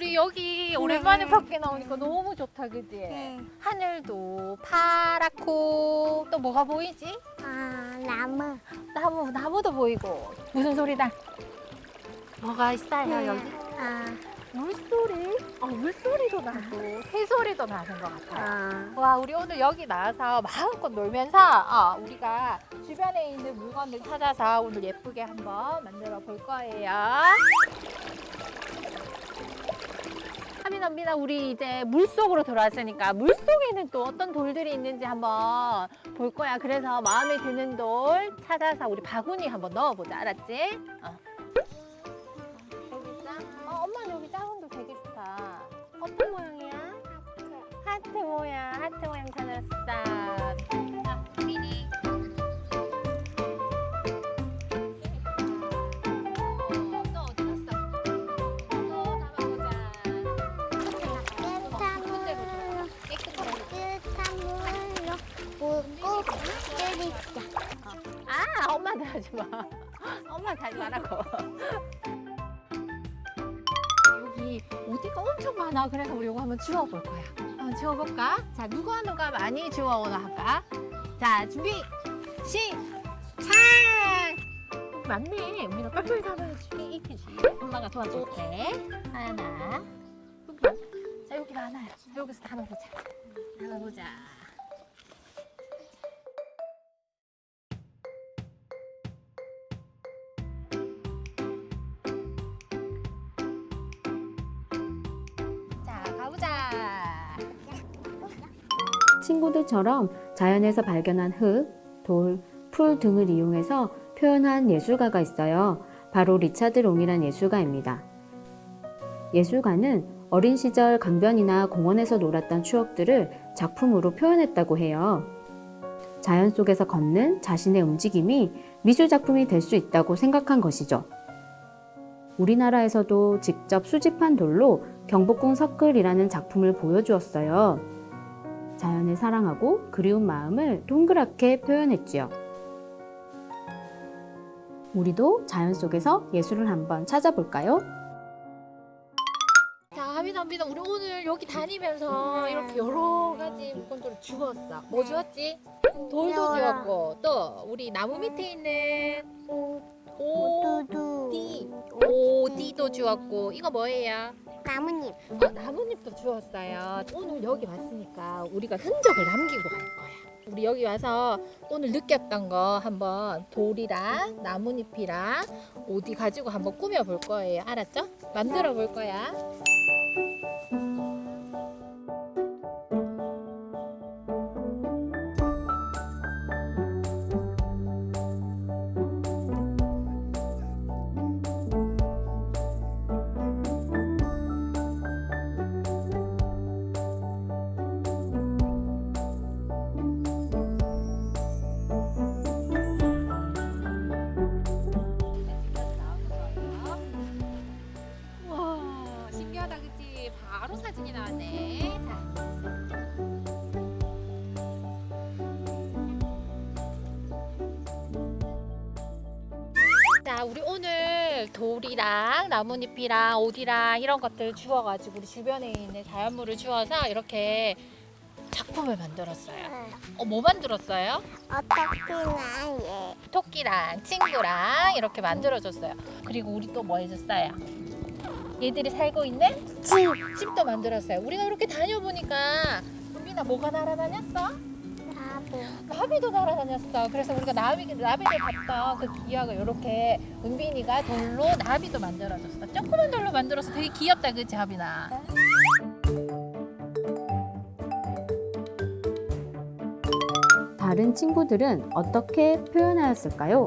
우리 여기 오랜만에 밖에 나오니까 너무 좋다, 그지? 네. 하늘도 파랗고 또 뭐가 보이지? 아, 나무. 나무, 나무도 보이고 무슨 소리다? 뭐가 있어요 여기? 아, 물소리? 어, 물소리도 나고 새소리도 나는 것 같아요. 아. 와, 우리 오늘 여기 나와서 마음껏 놀면서 어, 우리가 주변에 있는 물건들 찾아서 오늘 예쁘게 한번 만들어 볼 거예요. 언니나 우리 이제 물 속으로 들어왔으니까 물 속에는 또 어떤 돌들이 있는지 한번 볼 거야. 그래서 마음에 드는 돌 찾아서 우리 바구니 한번 넣어보자. 알았지? 어. 여기 있어? 어, 엄마 여기 작은 돌 되게 좋다. 어떤 모양이야? 하트 모양, 하트 모양 찾았어. 하지 마. 엄마한테 하지 말라고. 여기 어디가 엄청 많아. 그래서 우리 이거 한번 주워볼 거야. 한번 주워볼까? 자, 누가 누가 많이 주워오나 할까? 자, 준비, 시작! 맞네. 우리가 빨리빨리 담아야지. 이기지. 엄마가 도와줄게. 하나. 여기. 자, 여기 많아요. 여기서 담아보자. 담아보자. 자, 친구들처럼 자연에서 발견한 흙, 돌, 풀 등을 이용해서 표현한 예술가가 있어요. 바로 리차드 롱이란 예술가입니다. 예술가는 어린 시절 강변이나 공원에서 놀았던 추억들을 작품으로 표현했다고 해요. 자연 속에서 걷는 자신의 움직임이 미술 작품이 될 수 있다고 생각한 것이죠. 우리나라에서도 직접 수집한 돌로 경복궁 서클이라는 작품을 보여주었어요. 자연을 사랑하고 그리운 마음을 동그랗게 표현했지요. 우리도 자연 속에서 예술을 한번 찾아볼까요? 자, 하민아, 하민아, 우리 오늘 여기 다니면서 이렇게 여러 가지 물건들을 주웠어. 뭐 주웠지? 돌도 주웠고, 또 우리 나무 밑에 있는 오, 두두. 띠, 오디도 주웠고, 이거 뭐예요? 나뭇잎. 어, 나뭇잎도 주웠어요. 오늘 여기 왔으니까 우리가 흔적을 남기고 갈 거야. 우리 여기 와서 오늘 느꼈던 거 한번 돌이랑 나뭇잎이랑 어디 가지고 한번 꾸며 볼 거예요. 알았죠? 만들어 볼 거야. 사진이 나왔네. 자. 자, 우리 오늘 돌이랑 나뭇잎이랑 옷이랑 이런 것들 주워가지고 우리 주변에 있는 자연물을 주워서 이렇게 작품을 만들었어요. 어, 뭐 만들었어요? 어떻게나 얘. 토끼랑 친구랑 이렇게 만들어줬어요. 그리고 우리 또 뭐 해줬어요? 얘들이 살고 있는 집! 집도 만들었어요. 우리가 이렇게 다녀보니까 은빈아 뭐가 날아다녔어? 나무. 나비도 날아다녔어. 그래서 우리가 나비, 나비를 봤던 그 기억을 이렇게 은빈이가 돌로 나비도 만들어줬어. 조그만 돌로 만들어서 되게 귀엽다 그치 하빈아? 다른 친구들은 어떻게 표현하였을까요?